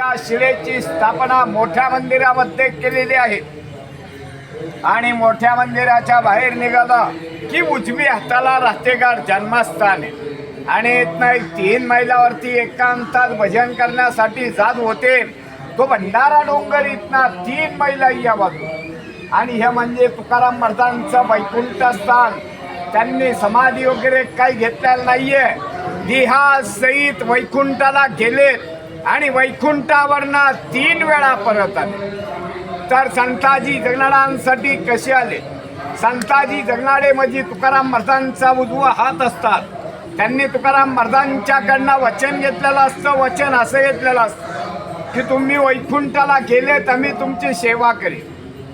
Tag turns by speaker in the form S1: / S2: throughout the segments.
S1: त्या शिलेची स्थापना मोठ्या मंदिरामध्ये केलेली आहे. आणि मोठ्या मंदिराच्या बाहेर निघाला की उजवी हाताला राहतेगार जन्मस्थान आहे. आणि इथनं एक तीन मैलावरती एकांतात भजन करण्यासाठी जात होते. तो भंडारा डोंगर इथना तीन मैला या बाजू आणि हे म्हणजे तुकाराम महाराजांचं वैकुंठ स्थान. त्यांनी समाधी वगैरे काही घेतलेलं नाहीये. दिहा सहित वैकुंठाला गेलेत. आणि वैकुंठावरनं तीन वेळा परत आले. तर संताजी जगनाडांसाठी कसे आले? संताजी जगनाडे म्हणजे तुकाराम महाराजांचा उजवा हात असतात. त्यांनी तुकाराम महाराजांच्याकडनं वचन घेतलेलं असतं वचन असं घेतलेलं असतं की तुम्ही वैकुंठाला गेले तर मी तुमची सेवा करेन.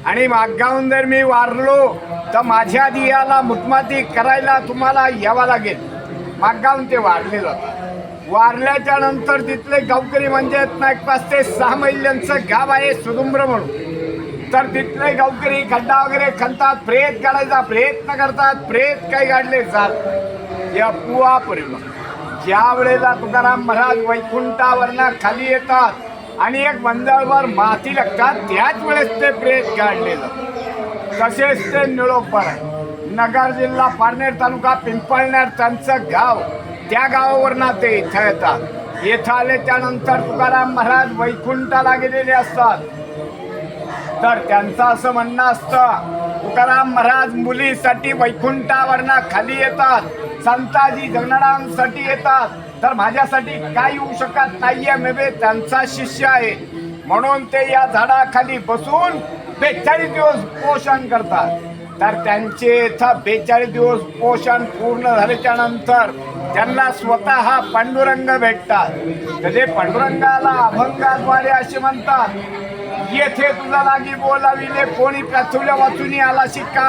S1: आणि मागगाहून जर मी वारलो तर माझ्या दियाला मुठमाती करायला तुम्हाला यावं लागेल. मागगाहून ते वारले जातात वारल्याच्या नंतर तिथले गावकरी म्हणजे एक पाच ते सहा मैल्यांचं गाव आहे सुदुंब्र म्हणून. तर तिथले गावकरी खड्डा वगैरे खणतात प्रेत काढायचा प्रयत्न करतात प्रेत काही काढले जात या पुवा परिणाम ज्या वेळेला तुकाराम महाराज वैकुंठावरनं खाली येतात आणि एक मंडळवर माती लागतात त्याच वेळेस ते प्रेत काढले जातात. तसेच ते निळोपर आहे. नगर जिल्हा पारनेर तालुका पिंपळनेर त्यांचं गाव त्या गावावरनं ते इथं येतात इथं आले त्यानंतर तुकाराम महाराज वैकुंठाला गेलेले असतात. तर त्यांचं असं म्हणणं असतं तुकाराम महाराज मुलीसाठी वैकुंठावरनं खाली येतात संताजी जगनाडांसाठी येतात. तर माझ्यासाठी काय येऊ शकत नाहीये मे बे त्यांचा शिष्य आहे. म्हणून ते या झाडाखाली बसून बेचाळीस दिवस पोषण करतात. तर त्यांचे इथं बेचाळीस दिवस पोषण पूर्ण झाल्याच्यानंतर त्यांना स्वतः पांडुरंग भेटतात. तर ते पांडुरंगाला अभंगाद्वारे असे म्हणतात येथे तुझा लागी बोलाविले कोणी प्रथुल्या वाचून आला शिका.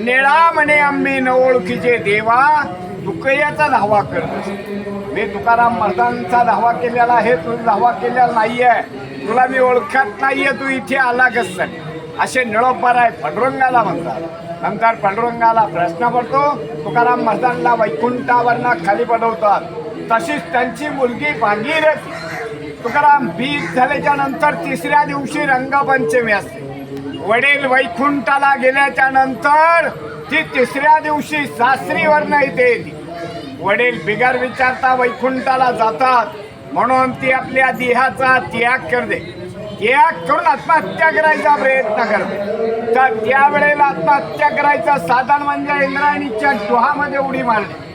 S1: नेळा म्हणे आम्ही न ओळखीचे देवा तुकयाचा धावा करत. मी म्हणजे तुकाराम महाराजांचा धावा केलेला आहे तू धावा केलेला नाहीये. तुला मी ओळखत नाहीये तू इथे आला कस? असे निळोपार आहे पांडुरंगाला म्हणतात. नंतर पांडुरंगाला प्रश्न पडतो तुकाराम महाराजांना वैकुंठावरनं खाली पडवतात. तशीच त्यांची मुलगी भागीरथ तुकाराम बीज झाल्याच्यानंतर तिसऱ्या दिवशी रंगपंचमी असते. वडील वैकुंठाला गेल्याच्यानंतर ती तिसऱ्या दिवशी सासरीवरनं इथे येते. वडील बिगर विचारता वैकुंठाला जातात म्हणून ती आपल्या देहाचा त्याग करते. त्याग करून आत्महत्या करायचा प्रयत्न करते. तर त्यावेळेला आत्महत्या करायचं साधन म्हणजे इंद्रायणीच्या डोहामध्ये उडी मारणे.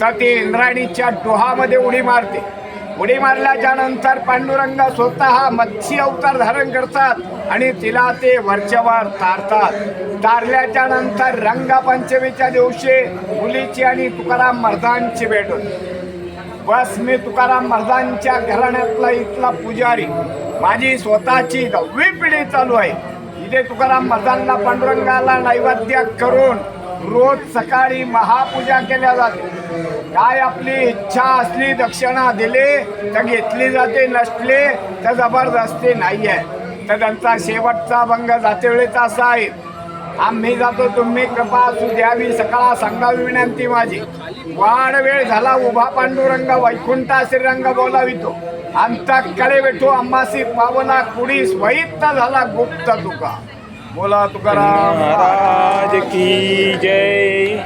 S1: तर ते इंद्रायणीच्या डोहामध्ये उडी मारते. उडी मारल्याच्या नंतर पांडुरंग स्वतः मत्स्य अवतार धारण करतात आणि तिला ते वरच्यावर तारतात. तारल्याच्या नंतर रंगपंचमीच्या दिवशी मुलीची आणि तुकाराम मर्दांची भेट होते. बस मी तुकाराम मर्दांच्या घराण्यातला इथला पुजारी. माझी स्वतःची दहावी पिढी चालू आहे. इथे तुकाराम मजांना पांडुरंगाला नैवेद्य करून रोज सकाळी महापूजा केल्या जाते. काय आपली इच्छा असली दक्षिणा दिली तर घेतली जाते नसले तर जबरदस्ती नाही आहे तर त्यांचा शेवटचा भंग जाते वेळेचा असा आहे आम्ही जातो तुम्ही कृपा असू द्यावी सकाळ सांगावी विनंती माझी. वाढ वेळ झाला उभा पांडुरंग वैकुंठा श्रीरंग बोलावितो. अंतकडे वेठो अम्मासी पावना कुडीस वैत झाला गुप्त तुका. बोला तुकाराम.
S2: महाराज की जय.